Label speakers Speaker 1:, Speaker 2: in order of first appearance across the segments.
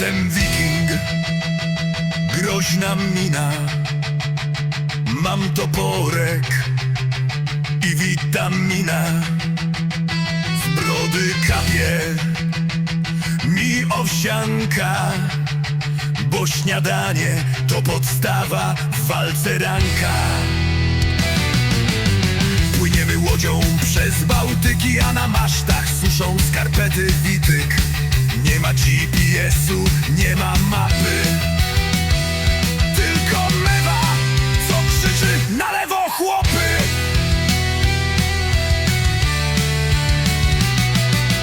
Speaker 1: Jestem wiking, groźna mina. Mam toporek i witamina. Z brody kapie mi owsianka, bo śniadanie to podstawa w walce ranka. Płyniemy łodzią przez Bałtyki, a na masztach suszą skarpety wityk. Nie ma GPS-u, nie ma mapy. Tylko mewa, co krzyczy na lewo chłopy.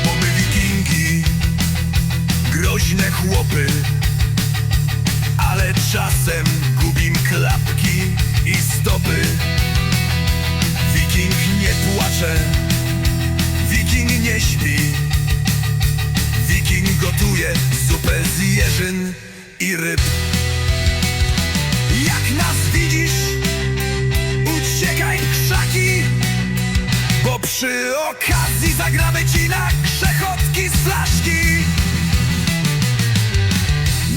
Speaker 1: Bo my wikingi, groźne chłopy. Ale czasem gubim klapki i stopy. Wiking nie płacze, wiking nie śpi. Gotuje zupę z jeżyn i ryb. Jak nas widzisz, uciekaj krzaki, bo przy okazji zagramy ci na grzechotki z flaszki.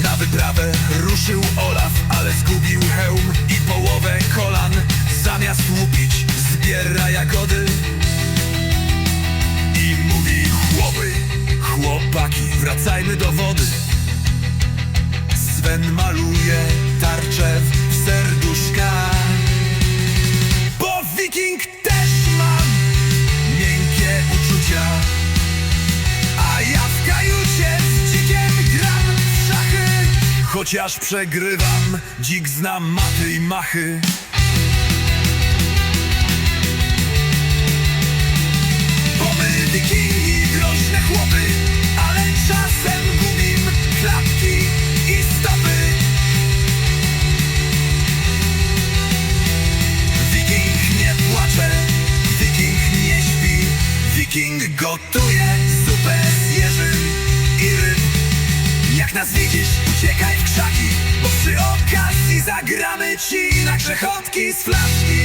Speaker 1: Na wyprawę ruszył Olaf, ale zgubił hełm i połowę kolan. Zamiast łupić, zbiera jagody Sven maluje tarczę w serduszka, bo wiking też ma miękkie uczucia. A ja w kajucie z dzikiem gram w szachy Chociaż przegrywam, dzik zna maty i machy Bo my wikingi, groźne chłopy Ale czasem Gotuje zupę z jeżyn i ryb. Jak nas widzisz, uciekaj w krzaki Bo przy okazji zagramy ci na grzechotki z flaszki.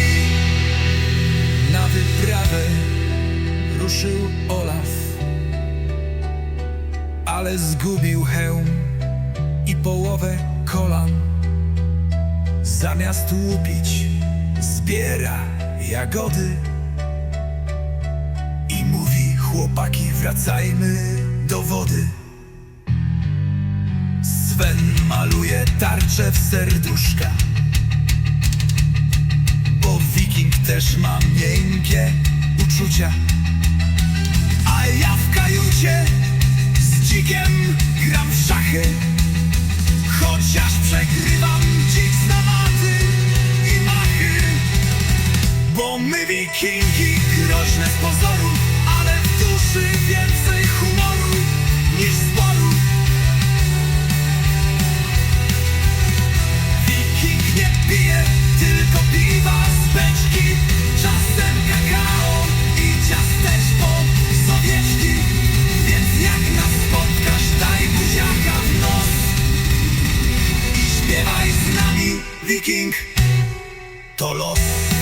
Speaker 1: Na wyprawę ruszył Olaf Ale zgubił hełm i połowę kolan. Zamiast łupić, zbiera jagody chłopaki wracajmy do wody. Sven maluje tarczę w serduszka. Bo wiking też ma miękkie uczucia. A ja w kajucie z dzikiem gram w szachy. Chociaż przegrywam dzik zna maty i machy. Bo my wikingi Wiking to los.